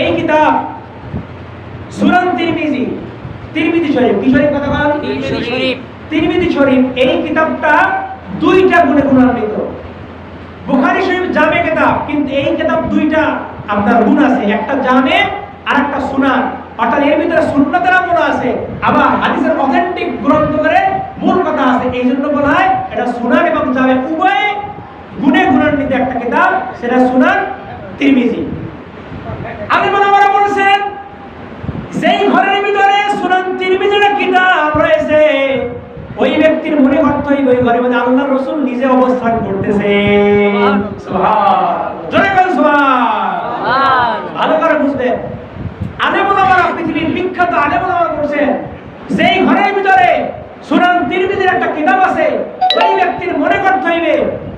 এই কিতাব সুরান তিরমিজি তিরমিজি শরীফ। কি শরীফ কথা বলেন? তিরমিজি শরীফ। তিরমিজি শরীফ। এই কিতাবটা দুইটা গুণে গুণান্বিত বুখারী শরীফ জামে কিতাব কিন্তু এই কিতাব দুইটা আপনার গুণ আছে। একটা জামে আর একটা সুনান। অর্থাৎ এর ভিতরে সুন্নতের আমল আছে আবার হাদিসের অথেন্টিক গ্রন্থ করে মূল কথা আছে। এই জন্য বলা হয় এটা সুনান এবং জামে উভয় গুণে গুণান্বিত একটা কিতাব সেটা সুনান তিরমিজি আমি মনে মনে বলছেন সেই ঘরের ভিতরে সুনান তিরমিজির কিতাব রয়েছে ওই ব্যক্তির মনে ওই ঘরের মধ্যে আল্লাহ রসুল নিজে অবস্থান করতেছে। ভালো করে বুঝলেন আলেমুলামারা পৃথিবীর বিখ্যাত আলেমুলামারা বলছেন যেই ঘরের ভিতরে সুনান তিরমিজির একটা কিতাব আছে ওই ব্যক্তির মনে করতে হইবে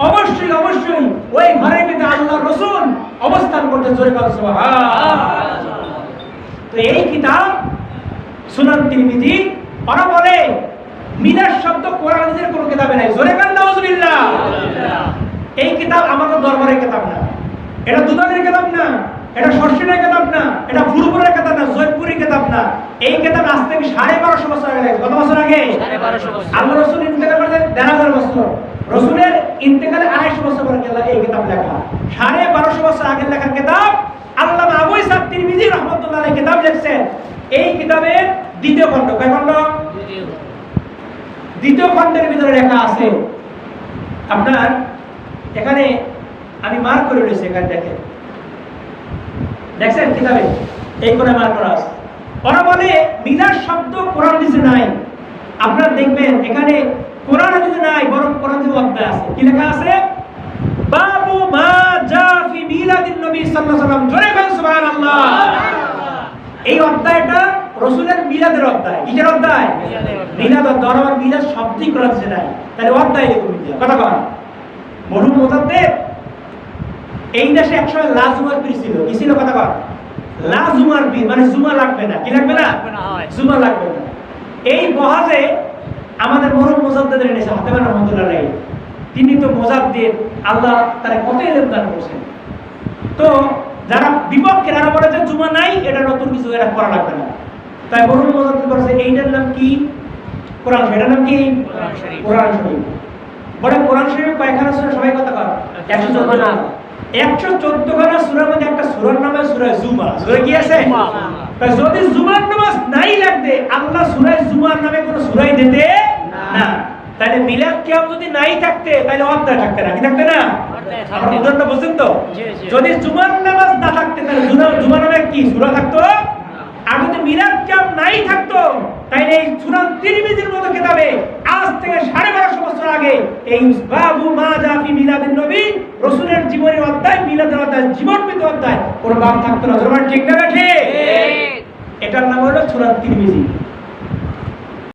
অবশ্যই অবশ্যই ওই ঘরের ভিতরে আল্লাহ রসুল অবস্থান করতে জোরে বলেন তো এই কিতাব সুনান তিরমিজি ওরা বলে মিনার শব্দ কোরআন হাদিসের কোনো কিতাবে নাই। জোরে কান নাউজুবিল্লাহ। এই কিতাব আমাদের দরবারের কিতাব না। এটা দুদকের কিতাব না এটা শর্ষিনের কিতাব না এটা ফুরপুরের কিতাব না জয়পুরের কিতাব না। এই কিতাব আজ থেকে সাড়ে বারোশো বছর আগে কত বছর আগে। আল্লাহ রসুল ইন্তেকাল করতে দেড় হাজার বছর। রসুলের ইন্তেকালে আড়াইশো বছর পরে গেলা- এই কিতাব লেখা। সাড়ে বারোশো বছর আগের লেখার কিতাব আল্লাহ আবু ইসাব তিরমিজি রহমতুল্লাহ কিতাব লিখছেন। এই কিতাবের দ্বিতীয় খণ্ড। কয় খণ্ড। দ্বিতীয় খণ্ডের ভিতরে লেখা আছে আপনার এখানে আমি মার্ক করে রয়েছে এখানে দেখেন দেখছেন কিতাবে এই করে মার্ক করা আছে। ওরা বলে মিলার শব্দ কোরআন দিছে নাই। আপনারা দেখবেন এখানে কোরআন হাদিসে নাই বরং কোরআন অধ্যায় আছে। কি লেখা আছে? বাবু মা জা ফি মিলাদিন নবী সাল্লাল্লাহু আলাইহি ওয়াসাল্লাম। জোরে বলেন সুবহানাল্লাহ। এই অধ্যায়টা রসুলের মিলাদের অধ্যায়। কিসের অধ্যায়? মিলাদ অধ্যায় আমার মিলাদ শব্দই করা হচ্ছে নাই। তাহলে অধ্যায় লিখুন কথা কন। এই দেশে একসময় লাজুমার পীর ছিল। কি ছিল? কথা কন। লাজুমার পীর মানে জুমা লাগবে না। কি লাগবে না। জুমা লাগবে না। এই বহাজে আমাদের মরহুম মোজাদ্দেদের এনেছে হাতেমান রহমতুল্লাহ রাই তিনি তো মোজাদ্দেদ আল্লাহ তারা কত এলেম দান করছেন। তো যারা বিপক্ষে যারা বলে যে জুমা নাই এটা নতুন কিছু এরা করা লাগবে না। তাই বরুণ মজাদ করেছে? এইটার নাম কি? কোরআন এটার নাম কি? কোরআন শরীফ। বলে কোরআন শরীফ কয়েকখানা সুরা সবাই কথা কর একশো চোদ্দ খানা। একশো চোদ্দ খানা সুরার মধ্যে একটা সুরার নাম সুরা জুমা। সুরা কি আছে? তাই যদি জুমার নামাজ নাই লাগবে আল্লাহ সুরায় জুমার নামে কোনো সুরাই দিতে না। না তাহলে মিলাদ কিয়াম যদি নাই থাকতে তাহলে অধ্যায় থাকতে না। কি থাকতে না? থাকতে। উদাহরণটা বুঝছেন তো। যদি জুমার নামাজ না থাকতে তাহলে জুমা- জুমার নামে কি সূরা থাকতো আর যদি মিলাদ কিয়াম নাই থাকতো তাহলে এই সুরান তিরমিজির মতো কিতাবে আজ থেকে সাড়ে বারোশো বছর আগে এই বাবু মা জাফি মিলাদের নবী রসুলের জীবনের অধ্যায় মিলাদের অধ্যায় জীবন মৃত অধ্যায় কোনো বাপ থাকতো না। ঠিক না ঠিক। এটার নাম হলো সুরান তিরমিজি।